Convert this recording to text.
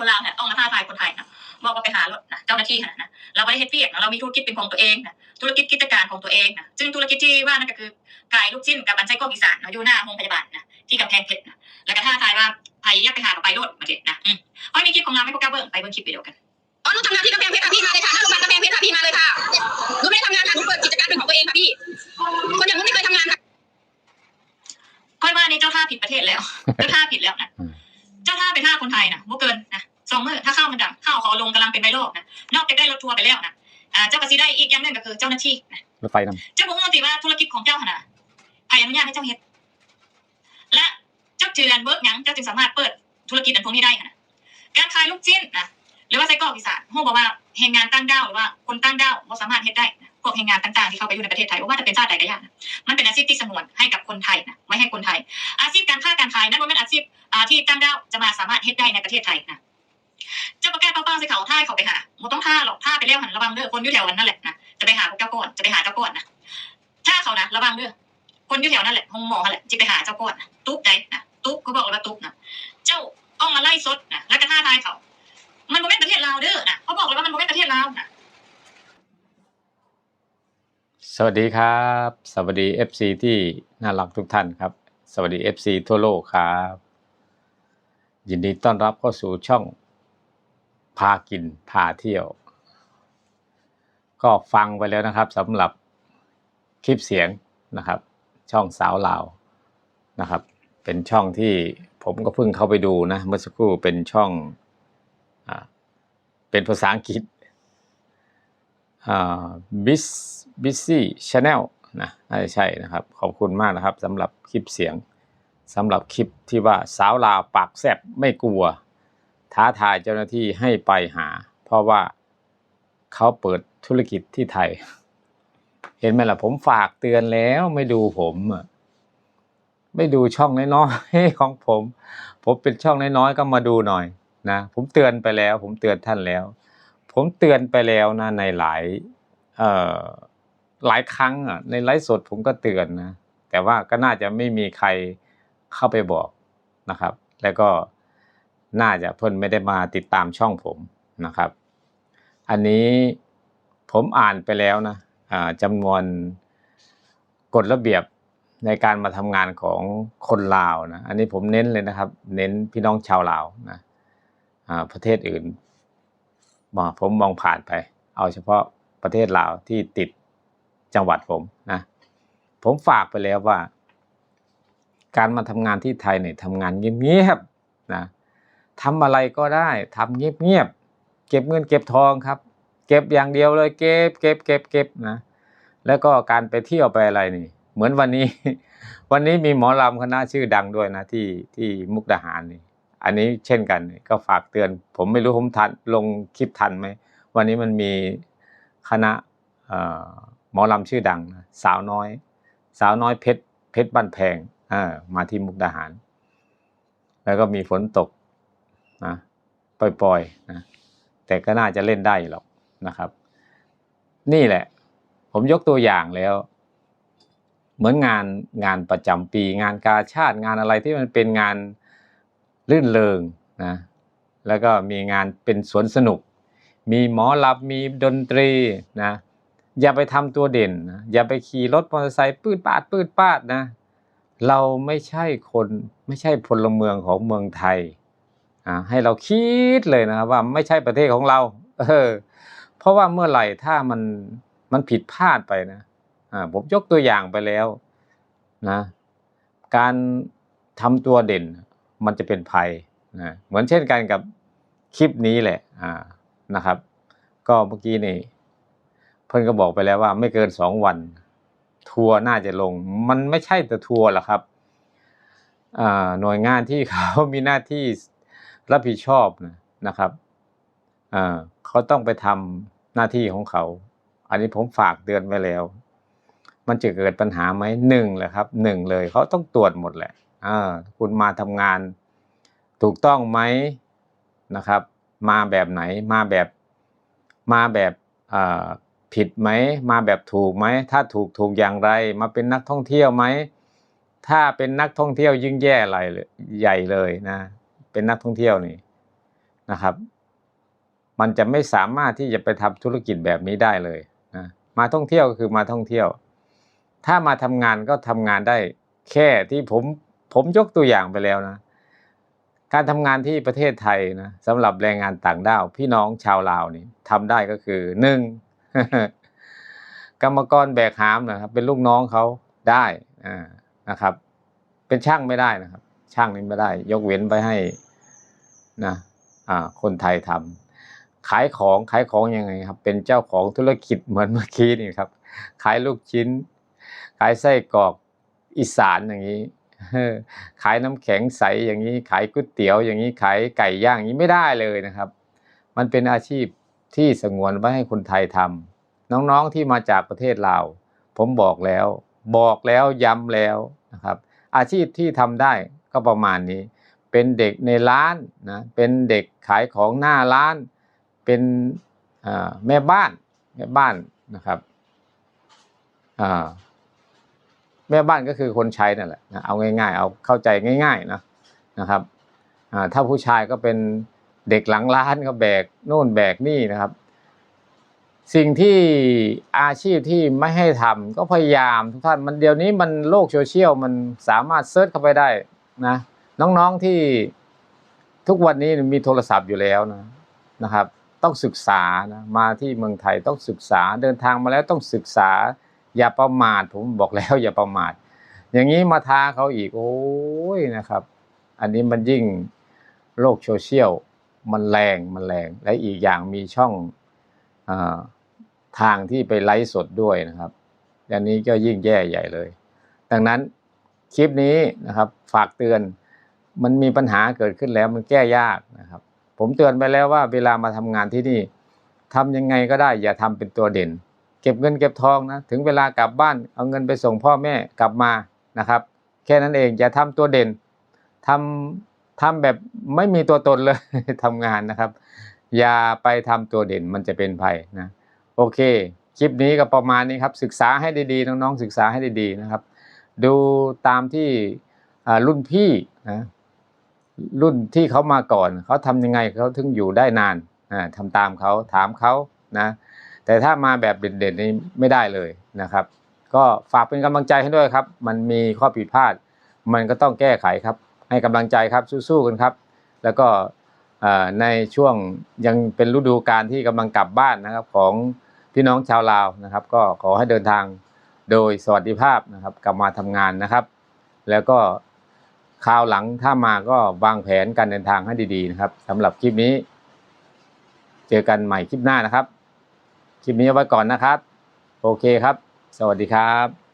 คนลาวเนี่ยต้องมาท้าทายคนไทยนะบอกว่าไปหารถนะเจ้าหน้าที่ขนาดนะเราไม่ได้เฮ็ดเวียกนะเรามีธุรกิจเป็นของตัวเองนะธุรกิจกิจการของตัวเองนะซึ่งธุรกิจที่ว่านั่นก็คือขายลูกชิ้นกับบันไส้กรอกอีสานเนาะอยู่หน้าโรงพยาบาลนะที่กำแพงเพชรนะแล้วก็ท้าทายว่าไผ่อยากไปหาเราไปรถมาเด็ดนะอืมค่อยมีคลิปของเราให้พวกเจ้าเบิ่งไปเบิ่งคลิปไปเดียวกันอ๋อหนูทำงานที่กำแพงเพชรค่ะพี่มาเลยค่ะหน้าโรงพยาบาลกำแพงเพชรค่ะพี่มาเลยค่ะหนูไม่ได้ทำงานค่ะหนูเปิดกิจการเป็นของตัวเองค่ะพี่ คนอย่างหนูไม่เคยทำงานค่ะค่อยว่านี่เจ้าท่าผิดประเทศแล้วเจ้าท่าผิดแล้วนะอืมเจ้าท่าเป็นท่าคนไทยนะบ่เกินนะ สองมือถ้าข้าวมันดังข้าวขอลงกำลังเป็นไวรัลนะนอกจากได้รถทัวร์ไปแล้วนะอ่าเจ้าก็สิได้อีกอย่างหนึงก็คือเจ้าหน้าที่นะรถไฟนำเจ้าบอกว่าติว่าธุรกิจของเจ้าขนาดใครอนุญาตให้เจ้าเฮ็ดและเจ้าเจือนเบิกหยังเจ้าจึงสามารถเปิดธุรกิจอันพวกนี้ได้ขนาดการขายลูกชิ้นนะหรือว่าไส้กรอกอีสานโฮบอกว่าแรงงานตั้งด้าวหรือว่าคนตั้งด้าวบ่สามารถเฮ็ดได้นะพวกแรงงานต่างๆที่เข้าไปอยู่ในประเทศไทยว่าจะเป็นชาติใดก็ยากนะมันเป็นอาชีพที่สงวนให้กับคนไทยนะไว้ให้คนไทย อาชีพการค้าการขายนั่นว่าเป็นอาชีพอ่าที่ตั้งด้าวจะมาสามารถเฮ็ดได้ในประเทศไทยนะ เจ้าประกาศเป้าๆใส่เขาท่าเขาไปหาบ่ต้องท่าหรอกท่าไปแล้วหันระวังเด้อคนอยู่แถวนั้นนั่นแหละนะจะไปหาเจ้าก่อนจะไปหาเจ้าก่อนนะถ้าเขานะระวังเด้อคนอยู่แถวนั้นแหละห้องหมอนั่นแหละจะไปหาเจ้าก่อนนะตุ๊บใจนะตุ๊บเขาบอกว่าตุ๊บนะเจ้าต้องมาไล่ซดนะแล้วก็ท่าทายเขา มันบ่เป็นประเทศลาวเด้อนะเขาบอกเลยว่ามันบ่เป็นประเทศลาวนะสวัสดีครับ สวัสดี FC ที่น่ารักทุกท่านครับ สวัสดี FC ทั่วโลกครับ ยินดีต้อนรับเข้าสู่ช่อง พากินพาเที่ยว ก็ฟังไปแล้วนะครับสำหรับคลิปเสียงนะครับ ช่องสาวลาวนะครับ เป็นช่องที่ผมก็เพิ่งเข้าไปดูนะเมื่อสักครู่เป็นช่องอเป็นภาษาอังกฤษบิสบิซี่ชาแนลนะน่าจะใช่นะครับ ขอบคุณมากนะครับสำหรับคลิปเสียงสำหรับคลิปที่ว่าสาวลาวปากแซบไม่กลัว ท้าทายเจ้าหน้าที่ให้ไปหา เพราะว่าเขาเปิดธุรกิจที่ไทย เห็นไหมล่ะผมฝากเตือนแล้วไม่ดูผมอะไม่ดูช่องน้อยๆของผม ผมเป็นช่องน้อยๆก็มาดูหน่อยนะผมเตือนไปแล้ว ผมเตือนท่านแล้ว ผมเตือนไปแล้วนะในหลายเอ่อหลายครั้งอะในไลฟ์สดผมก็เตือนนะแต่ว่าก็น่าจะไม่มีใครเข้าไปบอกนะครับ แล้วก็ น่าจะเพิ่นไม่ได้มาติดตามช่องผมนะครับ อันนี้ผมอ่านไปแล้วนะจำนวนกฎระเบียบในการมาทำงานของคนลาวนะ อันนี้ผมเน้นเลยนะครับ เน้นพี่น้องชาวลาวนะประเทศอื่นมองผมมองผ่านไป เอาเฉพาะประเทศลาวที่ติดจังหวัดผมนะ ผมฝากไปแล้วว่า การมาทำงานที่ไทยเนี่ยทำงานเงียบๆนะ ทำอะไรก็ได้ทำเงียบๆเก็บเงินเก็บทองครับ เก็บอย่างเดียวเลยเก็บเก็บเก็บเก็บนะแล้วก็การไปเที่ยวไปอะไรนี่ เหมือนวันนี้ วันนี้มีหมอลำคณะชื่อดังด้วยนะที่ที่มุกดาหารนี่ อันนี้เช่นกันก็ฝากเตือน ผมไม่รู้ผมทันลงคลิปทันไหมวันนี้มันมีคณะหมอลำชื่อดังนะสาวน้อย สาวน้อยเพชรเพชรบ้านแพงมาที่มุกดาหาร แล้วก็มีฝนตก นะปล่อยๆนะแต่ก็น่าจะเล่นได้หรอกนะครับ นี่แหละ ผมยกตัวอย่างแล้ว เหมือนงานงานประจำปี งานกาชาติงานอะไรที่มันเป็นงานลื่นเริงนะแล้วก็มีงานเป็นสวนสนุก มีหมอลำมีดนตรีนะอย่าไปทำตัวเด่นนะอย่าไปขี่รถมอเตอร์ไซค์ปืดปาดปืดปาดนะเราไม่ใช่คนไม่ใช่พลเมืองของเมืองไทย ให้เราคิดเลยนะครับว่าไม่ใช่ประเทศของเรา เออ เพราะว่าเมื่อไหร่ถ้ามันมันผิดพลาดไปนะอ่าผมยกตัวอย่างไปแล้วนะ การทำตัวเด่นมันจะเป็นภัยนะเหมือนเช่นกันกับคลิปนี้แหละอ่านะครับ ก็เมื่อกี้นี่เพิ่อนก็บอกไปแล้วว่าไม่เกินสองวัน ทัวร์น่าจะลง มันไม่ใช่แต่ทัวร์หรอกครับหน่วยงานที่เขามีหน้าที่ รับผิดชอบนะนะครับเขาต้องไปทำหน้าที่ของเขา อันนี้ผมฝากเตือนไว้แล้ว มันจะเกิดปัญหาไหมหนึ่งแหละครับหนึ่งเลยเขาต้องตรวจหมดแหละคุณมาทำงานถูกต้องไหมนะครับ มาแบบไหนมาแบบมาแบบผิดไหมมาแบบถูกไหมถ้าถูกถูกอย่างไร มาเป็นนักท่องเที่ยวไหมถ้าเป็นนักท่องเที่ยวยิ่งแย่อะไรเลยใหญ่เลยนะ เป็นนักท่องเที่ยวนี่นะครับ มันจะไม่สามารถที่จะไปทำธุรกิจแบบนี้ได้เลยนะมาท่องเที่ยวก็คือมาท่องเที่ยว ถ้ามาทำงานก็ทำงานได้แค่ที่ผมผมยกตัวอย่างไปแล้วนะ การทำงานที่ประเทศไทยนะสำหรับแรงงานต่างด้าวพี่น้องชาวลาวนี่ทำได้ก็คือหนึ่งกรรมกรแบกหามนะครับ เป็นลูกน้องเขาได้นะครับ เป็นช่างไม่ได้นะครับ ช่างนี่ไม่ได้ ยกเว้นไปให้นะอ่าคนไทยทำขายของขายของยังไงครับ เป็นเจ้าของธุรกิจเหมือนเมื่อกี้นี่ครับ ขายลูกชิ้น ขายไส้กรอกอีสานอย่างนี้ขายน้ำแข็งใสอย่างนี้ ขายก๋วยเตี๋ยวอย่างนี้ขายไก่ย่างอย่างนี้ไม่ได้เลยนะครับ มันเป็นอาชีพที่สงวนไว้ให้คนไทยทำน้องๆที่มาจากประเทศลาวผมบอกแล้ว บอกแล้วย้ำแล้วนะครับ อาชีพที่ทำได้ ก็ประมาณนี้ เป็นเด็กในร้านนะเป็นเด็กขายของหน้าร้าน เป็นแม่บ้านแม่บ้านนะครับแม่บ้านก็คือคนใช้นั่นแหละนะเอาง่ายๆ เอาเข้าใจง่าย ๆนะนะครับถ้าผู้ชายก็เป็นเด็กหลังร้านก็แบกโน่นแบกนี่นะครับ สิ่งที่อาชีพที่ไม่ให้ทำก็พยายามทุกท่านมันเดี๋ยวนี้มันโลกโซเชียลมันสามารถเซิร์ชเข้าไปได้ นะน้องๆที่ทุกวันนี้มีโทรศัพท์อยู่แล้วนะนะครับ ต้องศึกษานะมาที่เมืองไทยต้องศึกษาเดินทางมาแล้วต้องศึกษา อย่าประมาทผมบอกแล้วอย่าประมาท อย่างนี้มาท้าเขาอีกโอ้ยนะครับ อันนี้มันยิ่งโลกโซเชียลมันแรงมันแรง และอีกอย่างมีช่องอทางที่ไปไลฟ์สดด้วยนะครับอันนี้ก็ยิ่งแย่ใหญ่เลย ดังนั้น คลิปนี้นะครับ ฝากเตือน มันมีปัญหาเกิดขึ้นแล้วมันแก้ยากนะครับ ผมเตือนไปแล้วว่าเวลามาทำงานที่นี่ทำยังไงก็ได้ อย่าทำเป็นตัวเด่น เก็บเงินเก็บทองนะถึงเวลากลับบ้าน เอาเงินไปส่งพ่อแม่กลับมานะครับ แค่นั้นเอง อย่าทำตัวเด่นทำทำแบบไม่มีตัวตนเลยทำงานนะครับ อย่าไปทำตัวเด่นมันจะเป็นภัยนะ โอเค คลิปนี้ก็ประมาณนี้ครับ ศึกษาให้ดีๆน้องๆศึกษาให้ดีๆนะครับ ดูตามที่รุ่นพี่นะรุ่นที่เขามาก่อน เขาทำยังไงเขาถึงอยู่ได้นานทำตามเขาถามเขานะแต่ถ้ามาแบบเด่นๆนี่ไม่ได้เลยนะครับ ก็ฝากเป็นกำลังใจให้ด้วยครับ มันมีข้อผิดพลาด มันก็ต้องแก้ไขครับ ให้กำลังใจครับสู้ๆกันครับ แล้วก็ในช่วงยังเป็นฤดูการที่กำลังกลับบ้านนะครับของพี่น้องชาวลาวนะครับ ก็ขอให้เดินทาง โดยสวัสดิภาพนะครับ กลับมาทำงานนะครับ แล้วก็คราวหลังถ้ามาก็วางแผนการเดินทางให้ดีๆนะครับสำหรับคลิปนี้ เจอกันใหม่คลิปหน้านะครับ คลิปนี้เอาไว้ก่อนนะครับ โอเคครับ สวัสดีครับ